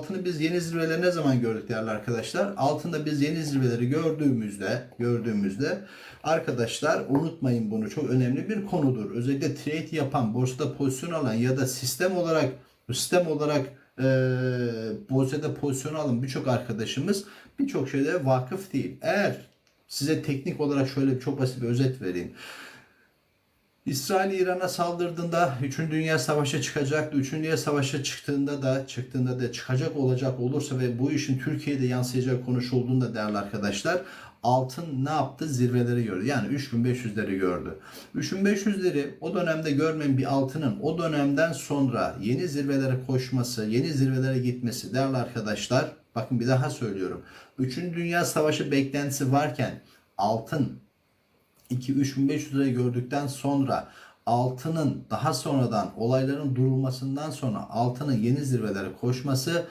altını biz yeni zirveleri ne zaman gördük değerli arkadaşlar? Altında biz yeni zirveleri gördüğümüzde gördüğümüzde arkadaşlar unutmayın bunu çok önemli bir konudur. Özellikle trade yapan, borsada pozisyon alan ya da sistem olarak sistem olarak e, borsada pozisyon alan birçok arkadaşımız birçok şeylere vakıf değil. Eğer size teknik olarak şöyle çok basit bir özet vereyim. İsrail İran'a saldırdığında 3. Dünya Savaşı çıkacaktı. 3. Dünya Savaşı çıktığında da çıktığında da çıkacak olacak olursa ve bu işin Türkiye'de yansıyacağı konuşulduğunda değerli arkadaşlar altın ne yaptı? Zirveleri gördü. Yani 3500'leri gördü. 3500'leri o dönemde görmeyen bir altının o dönemden sonra yeni zirvelere koşması, yeni zirvelere gitmesi değerli arkadaşlar bakın bir daha söylüyorum. 3. Dünya Savaşı beklentisi varken altın 2-3500 lirayı gördükten sonra altının daha sonradan olayların durulmasından sonra altının yeni zirvelere koşması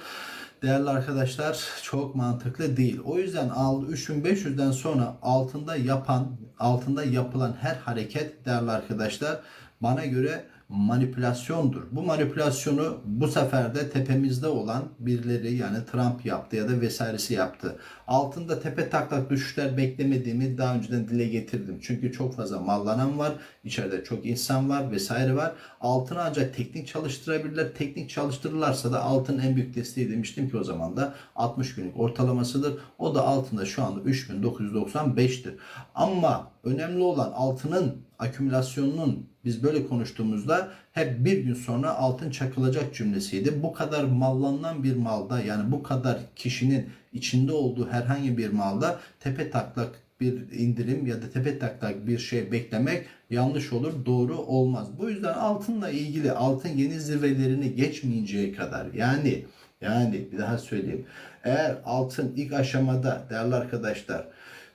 değerli arkadaşlar çok mantıklı değil. O yüzden 3500'den sonra altında yapan altında yapılan her hareket değerli arkadaşlar bana göre manipülasyondur. Bu manipülasyonu bu sefer de tepemizde olan birileri yani Trump yaptı ya da vesairesi yaptı. Altında tepe taklak düşüşler beklemediğimi daha önceden dile getirdim. Çünkü çok fazla mallanan var. içeride çok insan var vesaire var. Altını ancak teknik çalıştırabilirler. Teknik çalıştırırlarsa da altın en büyük desteği demiştim ki o zaman da 60 günlük ortalamasıdır. O da altında şu anda 3995'tir. Ama önemli olan altının akümülasyonunun biz böyle konuştuğumuzda hep bir gün sonra altın çakılacak cümlesiydi. Bu kadar mallanılan bir malda yani bu kadar kişinin içinde olduğu herhangi bir malda tepe taklak bir indirim ya da tepe taklak bir şey beklemek yanlış olur, doğru olmaz. Bu yüzden altınla ilgili altın yeni zirvelerini geçmeyeceği kadar yani yani bir daha söyleyeyim. Eğer altın ilk aşamada değerli arkadaşlar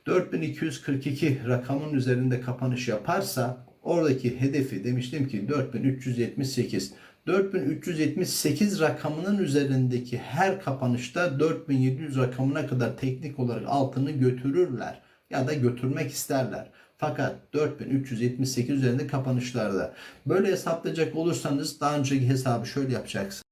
4242 rakamın üzerinde kapanış yaparsa oradaki hedefi demiştim ki 4378. 4378 rakamının üzerindeki her kapanışta 4700 rakamına kadar teknik olarak altını götürürler ya da götürmek isterler. Fakat 4378 üzerinde kapanışlarda böyle hesaplayacak olursanız daha önceki hesabı şöyle yapacaksınız.